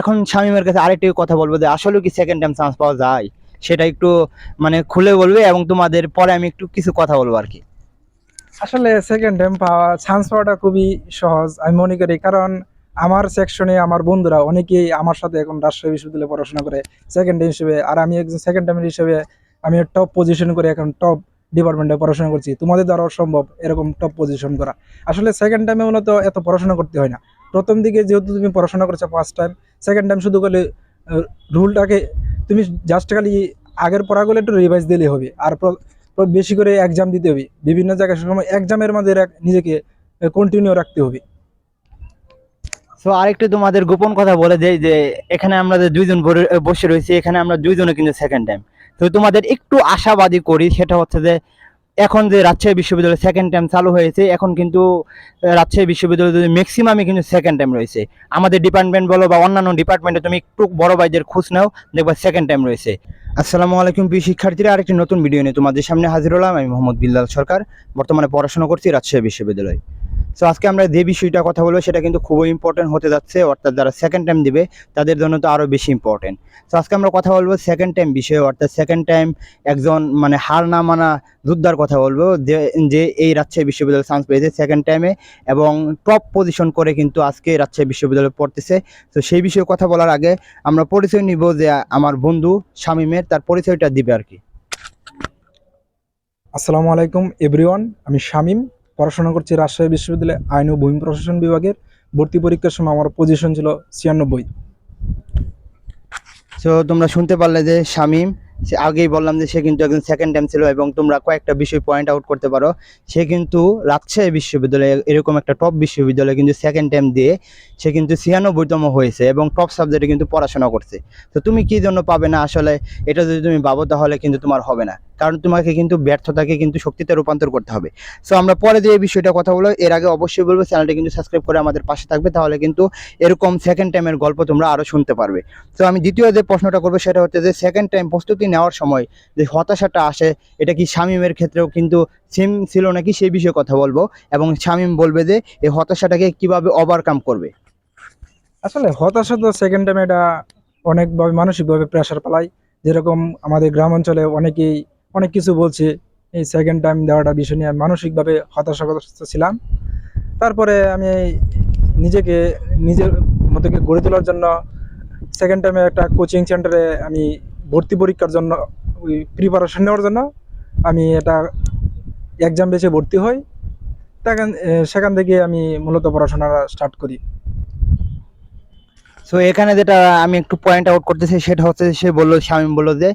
এখন শামীমের কাছে আরেকটি কথা বলব যে আসলে কি সেকেন্ড টাইম চান্স পাওয়া যায়? সেটা একটু মানে খুলে বলবে এবং তোমাদের পরে আমি একটু কিছু কথা বলব আর কি। আসলে সেকেন্ড টাইম পাওয়া চান্স পাওয়াটা খুবই সহজ, আমি মনে করি। কারণ আমার সেকশনে আমার বন্ধুরা অনেকেই আমার সাথে এখন রাজশাহী বিশ্ববিদ্যালয়ে পড়াশোনা করে সেকেন্ড টাইম হিসেবে। আর আমি একজন সেকেন্ড টাইম হিসেবে আমি টপ পজিশন করে এখন টপ ডিপার্টমেন্টে পড়াশোনা করছি। তোমাদের দ্বারাও সম্ভব এরকম টপ পজিশন করা। আসলে সেকেন্ড টাইমে মূলত এত পড়াশোনা করতে হয় না। প্রথম দিকে যেহেতু তুমি পড়াশোনা করছ ফার্স্ট টাইম সেকেন্ড টাইম শুধু করলে রুলটাকে তুমি জাস্ট খালি আগের পড়াগুলো একটু রিভাইজ দিলে হবে। আর বেশি করে এক্সাম দিতে হবে। বিভিন্ন জায়গায় সময় এক্সামের রাখ- নিজেকে কন্টিনিউ রাখতে হবে। সো আরেকটু তোমাদের গোপন কথা বলে দেই যে, এখানে আমরা যে দুইজন বসে রয়েছি, এখানে আমরা দুইজনে কিন্তু সেকেন্ড টাইম তো তোমাদের একটু আশাবাদী করি, সেটা হচ্ছে যে এখন যে রাজশাহী বিশ্ববিদ্যালয় সেকেন্ড টাইম চালু হয়েছে, এখন কিন্তু রাজশাহী বিশ্ববিদ্যালয়ে ম্যাক্সিমামই কিন্তু সেকেন্ড টাইম রয়েছে। আমাদের ডিপার্টমেন্ট বলো বা অন্যান্য ডিপার্টমেন্টে তুমি একটু বড় ভাইদের খোঁজ নাও, দেখবা সেকেন্ড টাইম রয়েছে। আসসালামু আলাইকুম প্রিয় শিক্ষার্থীরা, আরেকটি নতুন ভিডিও নিয়ে তোমাদের সামনে হাজির হলাম। আমি মোহাম্মদ বিল্লাল সরকার, বর্তমানে পড়াশোনা করছি রাজশাহী বিশ্ববিদ্যালয়। সো আজকে আমরা যে বিষয়টা কথা বলব, সেটা কিন্তু খুবই ইম্পর্টেন্ট হতে যাচ্ছে, অর্থাৎ যারা সেকেন্ড টাইম দিবে, তাদের জন্য তো আরও বেশি ইম্পর্টেন্ট তো আজকে আমরা কথা বলব সেকেন্ড টাইম বিষয়ে, অর্থাৎ সেকেন্ড টাইম একজন মানে হার না মানা যোদ্ধার কথা বলব, যে যে এই রাজশাহী বিশ্ববিদ্যালয়ে চান্স পেয়েছে সেকেন্ড টাইমে এবং টপ পজিশন করে কিন্তু আজকে রাজশাহী বিশ্ববিদ্যালয়ে পড়তেছে। তো সেই বিষয়ে কথা বলার আগে আমরা পরিচয় নিব যে, আমার বন্ধু শামীমের, তার পরিচয়টা দিবে আর কি। আসসালামু আলাইকুম এভরিওয়ান আমি শামীম। পড়াশোনা করছি রাজশাহী বিশ্ববিদ্যালয়ে আইন ও ভূমি প্রশাসন বিভাগের ভর্তি পরীক্ষার সময় আমার পজিশন ছিল ছিয়ানব্বই। সো তোমরা শুনতে পারলে যে শামীম, সে আগেই বললাম যে সে কিন্তু একজন সেকেন্ড টাইম ছিল এবং তোমরা কয়েকটা বিষয় পয়েন্ট আউট করতে পারো। সে কিন্তু রাজশাহী বিশ্ববিদ্যালয়ে এরকম একটা টপ বিশ্ববিদ্যালয়ে কিন্তু সেকেন্ড টাইম দিয়ে সে কিন্তু ছিয়ানব্বইতম হয়েছে এবং টপ সাবজেক্টে কিন্তু পড়াশোনা করছে। তো তুমি কি জন্য পাবে না? আসলে এটা যদি তুমি ভাবো তাহলে কিন্তু তোমার হবে না। কারণ তোমাকে কিন্তু ব্যর্থতাকে কিন্তু শক্তিতে রূপান্তর করতে হবে। সো আমরা পরে যে এই বিষয়টা কথা বলো এর আগে অবশ্যই বলব চ্যানেলটা কিন্তু সাবস্ক্রাইব করে আমাদের পাশে থাকবে, তাহলে কিন্তু এরকম সেকেন্ড টাইমের গল্প তোমরা আরও শুনতে পারবে। তো আমি দ্বিতীয় যে প্রশ্নটা করব, সেটা হচ্ছে যে সেকেন্ড টাইম প্রস্তুতি নেওয়ার সময় যে হতাশাটা আসে, এটা কি শামীমের ক্ষেত্রেও কিন্তু সেম ছিল নাকি সেই বিষয়ে কথা বলব। এবং শামীম বলবে যে, এই হতাশাটাকে কীভাবে ওভারকাম করবে। আসলে হতাশা তো সেকেন্ড টাইম এটা অনেকভাবে, মানসিকভাবে প্রেশার পালায়। যেরকম আমাদের গ্রাম অঞ্চলে অনেকেই অনেক কিছু বলছে। এই সেকেন্ড টাইম দেওয়াটা বিষয় নিয়ে আমি মানসিকভাবে হতাশাগ্রস্ত ছিলাম। তারপরে আমি নিজেকে, নিজের মতোকে গড়ে তোলার জন্য সেকেন্ড টাইমে একটা কোচিং সেন্টারে আমি ভর্তি পরীক্ষার জন্য, ওই প্রিপারেশন নেওয়ার জন্য আমি এটা এক্সাম বেছে ভর্তি হই। সেখান সেখান থেকে আমি মূলত পড়াশোনা স্টার্ট করি। সো এখানে যেটা আমি একটু পয়েন্ট আউট করতেছি, সেটা হচ্ছে সে বলল শামীম বলল যে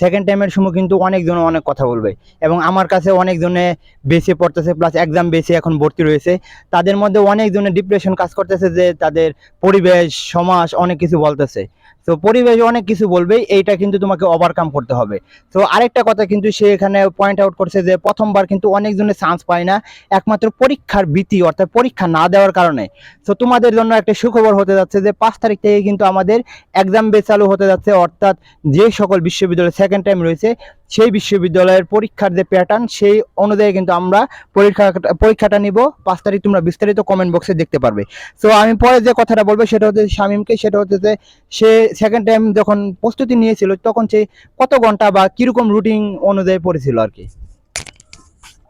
সেকেন্ড টাইমের সময় কিন্তু অনেকজন অনেক কথা বলবে। এবং আমার কাছে অনেকজনে বেশি পড়তেছে প্লাস এক্সাম বেশি এখন ভর্তি রয়েছে। তাদের মধ্যে অনেকজনের ডিপ্রেশন কাজ করতেছে যে তাদের পরিবেশ, সমাজ অনেক কিছু বলতেছে। তো পরিবেশ অনেক কিছু বলবে, এইটা কিন্তু তোমাকে ওভারকাম করতে হবে। তো আরেকটা কথা কিন্তু সে এখানে পয়েন্ট আউট করছে যে প্রথমবার কিন্তু অনেকজনের চান্স পায় না, একমাত্র পরীক্ষার ভীতি, অর্থাৎ পরীক্ষা না দেওয়ার কারণে। তো তোমাদের জন্য একটা সুখবর হতে যাচ্ছে যে পাঁচ তারিখ থেকে কিন্তু আমাদের এক্সাম বে চালু হতে যাচ্ছে, অর্থাৎ যে সকল বিশ্ববিদ্যালয় সেকেন্ড টাইম রয়েছে সেই বিশ্ববিদ্যালয়ের পরীক্ষার যে প্যাটার্ন সেই অনুযায়ী কিন্তু আমরা পরীক্ষা, পরীক্ষাটা নিব। পাঁচ তারিখ তোমরা বিস্তারিত কমেন্ট বক্সে দেখতে পারবে। তো আমি পরে যে কথাটা বলব, সেটা হচ্ছে শামীমকে, সেটা হচ্ছে যে সে সেকেন্ড টাইম যখন প্রস্তুতি নিয়েছিল, তখন সে কত ঘণ্টা বা কীরকম রুটিন অনুযায়ী পড়েছিল আর কি?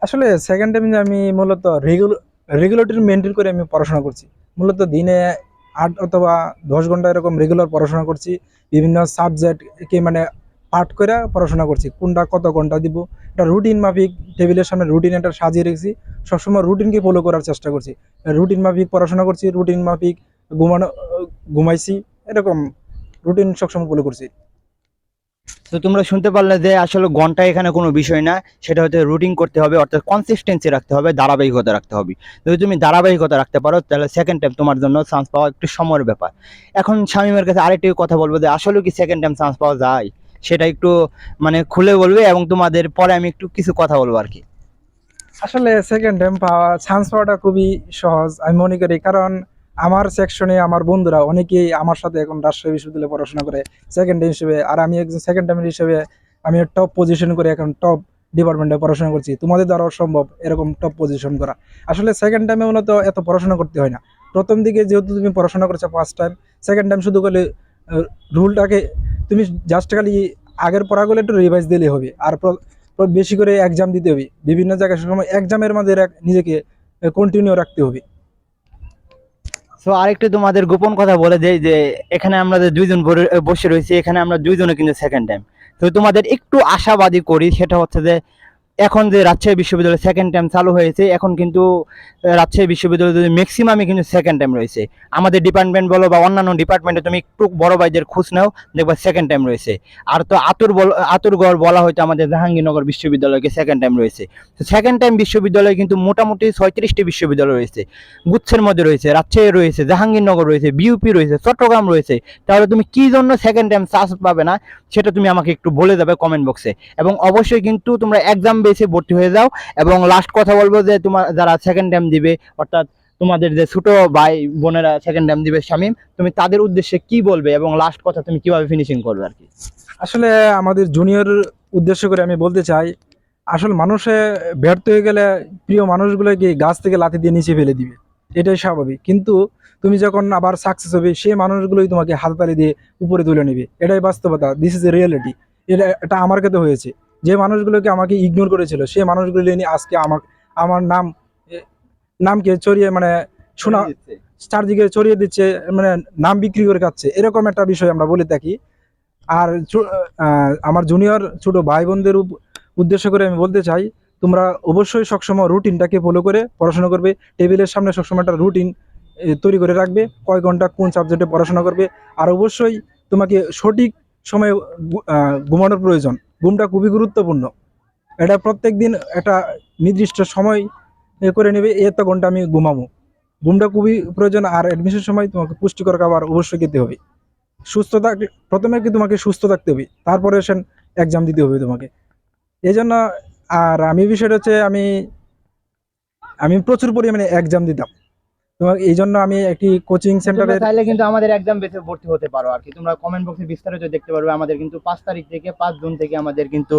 আসলে সেকেন্ড টাইম আমি মূলত রেগুলার রেগুলেটরি মেনটেন করে আমি পড়াশোনা করছি। মূলত দিনে আট অথবা দশ ঘণ্টা এরকম রেগুলার পড়াশোনা করছি। বিভিন্ন সাবজেক্টকে মানে পাঠ করে পড়াশোনা করছি। কোনটা কত ঘণ্টা দিব? এটা রুটিন মাফিক টেবিলের সামনে রুটিন একটা সাজিয়ে রেখেছি। সবসময় রুটিনকে ফলো করার চেষ্টা করছি। রুটিন মাফিক পড়াশোনা করছি রুটিন মাফিক ঘুমানো, ঘুমাইছি, এরকম রুটিন সবসময় ফলো করছি। তো তোমরা শুনতে পারলে যে আসলে ঘণ্টা এখানে কোনো বিষয় না, সেটা হচ্ছে রুটিন করতে হবে, অর্থাৎ কনসিস্টেন্সি রাখতে হবে, ধারাবাহিকতা রাখতে হবে। যদি তুমি ধারাবাহিকতা রাখতে পারো, তাহলে সেকেন্ড টাইম তোমার জন্য চান্স পাওয়া একটু সময়ের ব্যাপার। এখন শামীমের কাছে আরেকটি কথা বলব যে, আসলে কি সেকেন্ড টাইম চান্স পাওয়া যায়? সেটা একটু মানে খুলে বলবে এবং তোমাদের পরে আমি একটু কিছু কথা বলব আর কি। আসলে সেকেন্ড টাইম পাওয়া চান্স পাওয়াটা খুবই সহজ, আমি মনে করি। কারণ আমার সেকশনে আমার বন্ধুরা অনেকেই আমার সাথে এখন রাজশাহী বিশ্ববিদ্যালয়ে পড়াশোনা করে সেকেন্ড হিসেবে। আর আমি একজন সেকেন্ড টাইম হিসেবে আমি টপ পজিশন করে এখন টপ ডিপার্টমেন্টে পড়াশোনা করছি। তোমাদের দ্বারাও সম্ভব এরকম টপ পজিশন করা। আসলে সেকেন্ড টাইমে মূলত এত পড়াশোনা করতে হয় না। প্রথম দিকে যেহেতু তুমি পড়াশোনা করছ ফার্স্ট টাইম সেকেন্ড টাইম শুধু করলে রুলটাকে তুমি জাস্ট খালি আগের পড়াগুলো একটু রিভাইজ দিলে হবে। আর বেশি করে এক্সাম দিতে হবে। বিভিন্ন জায়গায় সময় এক্সামের মধ্যে রাখ- নিজেকে কন্টিনিউ রাখতে হবে। সো আরেকটু তোমাদের গোপন কথা বলে দেই যে, এখানে আমরা যে দুইজন বসে রয়েছি, এখানে আমরা দুইজনে কিন্তু সেকেন্ড টাইম তো তোমাদের একটু আশাবাদী করি, সেটা হচ্ছে যে এখন যে রাজশাহী বিশ্ববিদ্যালয় সেকেন্ড টাইম চালু হয়েছে, এখন কিন্তু রাজশাহী বিশ্ববিদ্যালয়ে ম্যাক্সিমামই কিন্তু সেকেন্ড টাইম রয়েছে। আমাদের ডিপার্টমেন্ট বলো বা অন্যান্য ডিপার্টমেন্টে তুমি একটু বড় ভাইদের খোঁজ নাও, দেখবা সেকেন্ড টাইম রয়েছে। আর তো আতুর বল আতুরগড় বলা হয়তো আমাদের জাহাঙ্গীরনগর বিশ্ববিদ্যালয়কে সেকেন্ড টাইম রয়েছে। তো সেকেন্ড টাইম বিশ্ববিদ্যালয়ে কিন্তু মোটামুটি ছয়ত্রিশটি বিশ্ববিদ্যালয় রয়েছে। গুচ্ছের মধ্যে রয়েছে, রাজশাহী রয়েছে, জাহাঙ্গীরনগর রয়েছে বিউপি রয়েছে, চট্টগ্রাম রয়েছে। তাহলে তুমি কি জন্য সেকেন্ড টাইম চান্স পাবে না, সেটা তুমি আমাকে একটু বলে দেবে কমেন্ট বক্সে এবং অবশ্যই কিন্তু তোমরা এক্সাম বেসে ভর্তি হয়ে যাও এবং লাস্ট কথা বলব যে তোমার যারা সেকেন্ড টাইম দিবে, অর্থাৎ তোমাদের যে ছোট ভাই বোনেরা সেকেন্ড টাইম দিবে শামিম, তুমি তাদের উদ্দেশ্যে কি বলবে এবং লাস্ট কথা তুমি কীভাবে ফিনিশিং করবে আর কি? আসলে আমাদের জুনিয়র উদ্দেশ্য করে আমি বলতে চাই, আসলে মানুষে ব্যর্থ হয়ে গেলে প্রিয় মানুষগুলোকে গাছ থেকে লাথি দিয়ে নিচে ফেলে দিবে, এটাই স্বাভাবিক। কিন্তু তুমি যখন আবার সাকসেস হবে, সেই মানুষগুলোই তোমাকে হাততালি দিয়ে উপরে তুলে নেবে, এটাই বাস্তবতা দিস ইজ এ রিয়েলিটি এটা এটা আমার ক্ষেত্রে হয়েছে। যে মানুষগুলোকে আমাকে ইগনোর করেছিল সেই মানুষগুলো নিয়ে আজকে আমার আমার নাম নামকে চড়িয়ে মানে শোনা চারদিকে ছড়িয়ে দিচ্ছে মানে নাম বিক্রি করে খাচ্ছে এরকম একটা বিষয় আমরা বলে থাকি। আর আমার জুনিয়র ছোট ভাই বোনদের উদ্দেশ্য করে আমি বলতে চাই তোমরা অবশ্যই সবসময় রুটিনটাকে ফলো করে পড়াশোনা করবে টেবিলের সামনে সবসময় একটা রুটিন তৈরি করে রাখবে কয় ঘণ্টা কোন সাবজেক্টে পড়াশোনা করবে আর অবশ্যই তোমাকে সঠিক সময়ে ঘুমানোর প্রয়োজন। ঘুমটা খুবই গুরুত্বপূর্ণ। এটা প্রত্যেক দিন একটা নির্দিষ্ট সময় করে নেবে এত ঘণ্টা আমি ঘুমাবো। ঘুমটা খুবই প্রয়োজন, আর অ্যাডমিশন সময় তোমাকে পুষ্টিকর খাবার অবশ্যই খেতে হবে। সুস্থ থাক, প্রথমে কি তোমাকে সুস্থ থাকতে হবে, তারপরে সেন এক্সাম দিতে হবে তোমাকে। এই জন্য আর আমি বিষয়টা হচ্ছে, আমি আমি প্রচুর পরিমাণে এক্সাম দিতাম। তোমাকে এই জন্য আমি একটি কোচিং তোমরা সেন্টারে চাইলে কিন্তু আমাদের একদম বেসে ভর্তি হতে পারো আর কি তোমরা কমেন্ট বক্সে বিস্তারিত দেখতে পারবে আমাদের কিন্তু পাঁচ তারিখ থেকে পাঁচ জুন থেকে আমাদের কিন্তু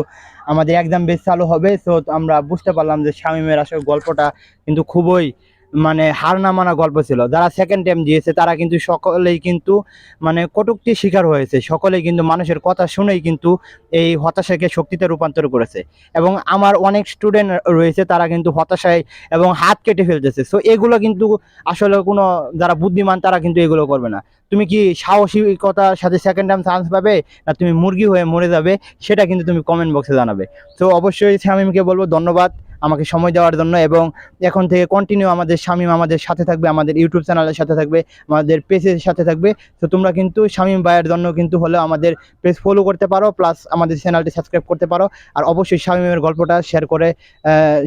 আমাদের এক্সাম বেস চালু হবে। তো আমরা বুঝতে পারলাম যে শামীমের আসলে গল্পটা কিন্তু খুবই মানে হার না মানা গল্প ছিল। যারা সেকেন্ড টাইম দিয়েছে তারা কিন্তু সকলেই কিন্তু মানে কটুক্তির শিকার হয়েছে। সকলেই কিন্তু মানুষের কথা শুনেই কিন্তু এই হতাশাকে শক্তিতে রূপান্তর করেছে। এবং আমার অনেক স্টুডেন্ট রয়েছে, তারা কিন্তু হতাশায় এবং হাত কেটে ফেলতেছে। সো এগুলো কিন্তু আসলে কোনো যারা বুদ্ধিমান, তারা কিন্তু এগুলো করবে না। তুমি কি সাহসিকতার সাথে সেকেন্ড টাইম চান্স পাবে? না, তুমি মুরগি হয়ে মরে যাবে? সেটা কিন্তু তুমি কমেন্ট বক্সে জানাবে। তো অবশ্যই শামিমকে বলব, ধন্যবাদ আমাকে সময় দেওয়ার জন্য এবং এখন থেকে কন্টিনিউ আমাদের শামিম আমাদের সাথে থাকবে, আমাদের ইউটিউব চ্যানেলের সাথে থাকবে, আমাদের পেজের সাথে থাকবে। তো তোমরা কিন্তু শামিম ভাইয়ের জন্য কিন্তু হলে আমাদের পেজ ফলো করতে পারো প্লাস আমাদের চ্যানেলটি সাবস্ক্রাইব করতে পারো। আর অবশ্যই শামিমের গল্পটা শেয়ার করে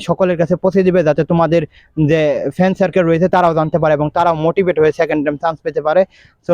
সকলের কাছে পৌঁছে দিবে, যাতে তোমাদের যে ফ্যান সার্কেল রয়েছে, তারাও জানতে পারে এবং তারাও মোটিভেট হয়ে সেকেন্ড টাইম চান্স পেতে পারে। তো